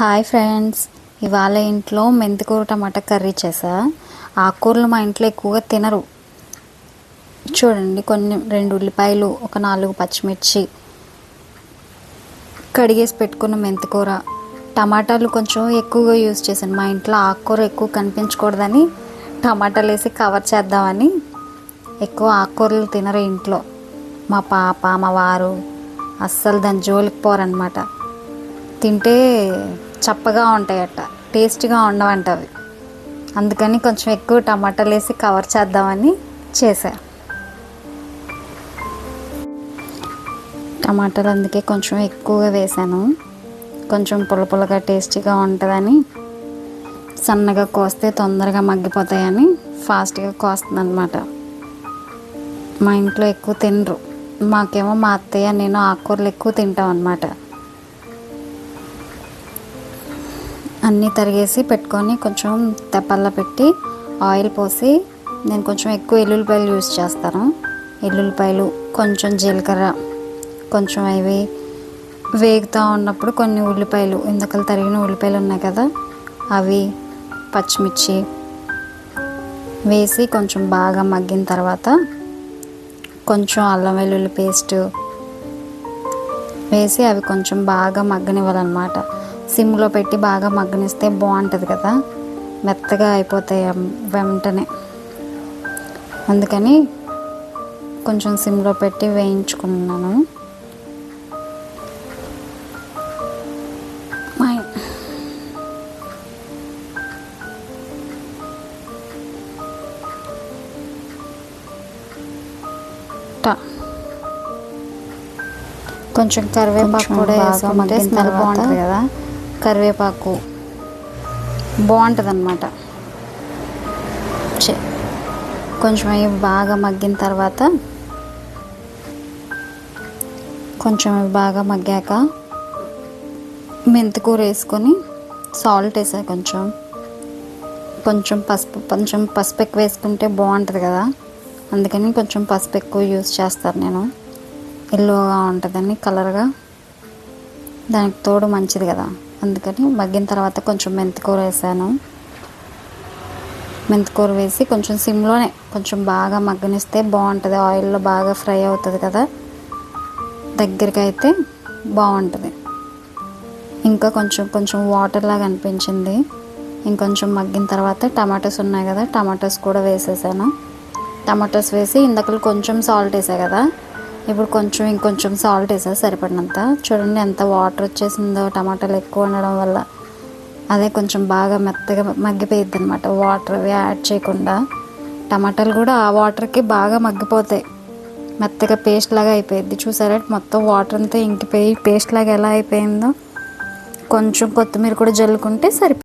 Hi friends. ఇవాళ ఇంట్లో మెంతికూర టమాటా కర్రీ చేసా. ఆకుకూరలు మా ఇంట్లో ఎక్కువగా తినరు. చూడండి కొన్ని రెండు ఉల్లిపాయలు ఒక నాలుగు పచ్చిమిర్చి కడిగేసి పెట్టుకున్న మెంతికూర. టమాటాలు కొంచెం ఎక్కువగా యూజ్ చేశాను. మా ఇంట్లో ఆకుకూర ఎక్కువ కనిపించకూడదని టమాటాలు వేసి కవర్ చేద్దామని ఎక్కువ ఆకుకూరలు తినరు ఇంట్లో. మా పాప మా వారు అస్సలు దాని జోలికి పోరనమాట తింటే చప్పగా ఉంటాయట. టేస్ట్గా ఉండవంట అవి. అందుకని కొంచెం ఎక్కువ టమాటాలు వేసి కవర్ చేద్దామని చేశా. టమాటాలు అందుకే కొంచెం ఎక్కువగా వేసాను కొంచెం పులపులగా టేస్టీగా ఉంటుందని సన్నగా కోస్తే తొందరగా మగ్గిపోతాయని ఫాస్ట్గా కోస్తుంది అనమాట మా ఇంట్లో ఎక్కువ తినరు. మాకేమో మా అత్తయ్య నేను ఆకుకూరలు ఎక్కువ తింటాం అనమాట అన్నీ తరిగేసి పెట్టుకొని కొంచెం తెప్పల్లో పెట్టి ఆయిల్ పోసి నేను కొంచెం ఎక్కువ ఎల్లుల్లిపాయలు యూజ్ చేస్తాను. ఎల్లుల్లిపాయలు కొంచెం జీలకర్ర కొంచెం అవి వేగుతూ ఉన్నప్పుడు కొన్ని ఉల్లిపాయలు ఇందుకలు తరిగిన ఉల్లిపాయలు ఉన్నాయి కదా అవి పచ్చిమిర్చి వేసి కొంచెం బాగా మగ్గిన తర్వాత కొంచెం అల్లం వెల్లుల్లి పేస్ట్ వేసి అవి కొంచెం బాగా మగ్గనివ్వాలన్నమాట. సిమ్లో పెట్టి బాగా మగ్గనిస్తే బాగుంటుంది కదా. మెత్తగా అయిపోతాయి వెంటనే. అందుకని కొంచెం సిమ్లో పెట్టి వేయించుకున్నాను. కొంచెం కరివేపాకు కూడా వేసుకుంటే స్మెల్ బాగుంటుంది కదా. కరివేపాకు. బాగుంటుంది అనమాట కొంచెం అవి బాగా మగ్గిన తర్వాత కొంచెం అవి బాగా మగ్గాక మెంతికూర వేసుకొని సాల్ట్ వేసా కొంచెం. కొంచెం పసుపు కొంచెం పసుపు ఎక్కువ వేసుకుంటే బాగుంటుంది కదా. అందుకని కొంచెం పసుపు ఎక్కువ యూస్ చేస్తాను నేను. ఎల్లోగా ఉంటుందని కలర్గా. దానికి తోడు మంచిది కదా. అందుకని మగ్గిన తర్వాత కొంచెం మెంతికూర వేసాను. మెంతికూర వేసి కొంచెం సిమ్లోనే కొంచెం బాగా మగ్గనిస్తే బాగుంటుంది. ఆయిల్లో బాగా ఫ్రై అవుతుంది కదా. దగ్గరికి అయితే బాగుంటుంది. ఇంకా కొంచెం కొంచెం వాటర్ లాగా అనిపించింది. ఇంకొంచెం మగ్గిన తర్వాత టమాటోస్ ఉన్నాయి కదా టమాటోస్ కూడా వేసేసాను. టమాటోస్ వేసి ఇందకలు కొంచెం సాల్ట్ వేసా కదా. ఇప్పుడు కొంచెం ఇంకొంచెం సాల్ట్ వేసా సరిపడినంత. చూడండి ఎంత వాటర్ వచ్చేసిందో టమాటాలు ఎక్కువ ఉండడం వల్ల. అదే కొంచెం బాగా మెత్తగా మగ్గిపోయిద్ది అనమాట వాటర్ అవి యాడ్ చేయకుండా. టమాటాలు కూడా ఆ వాటర్కి బాగా మగ్గిపోతాయి. మెత్తగా పేస్ట్ లాగా అయిపోయింది చూసారా? మొత్తం వాటర్ అంతా ఇంకిపోయి పేస్ట్ లాగా ఎలా అయిపోయిందో. కొంచెం కొత్తిమీర కూడా జల్లుకుంటే సరిపోతుంది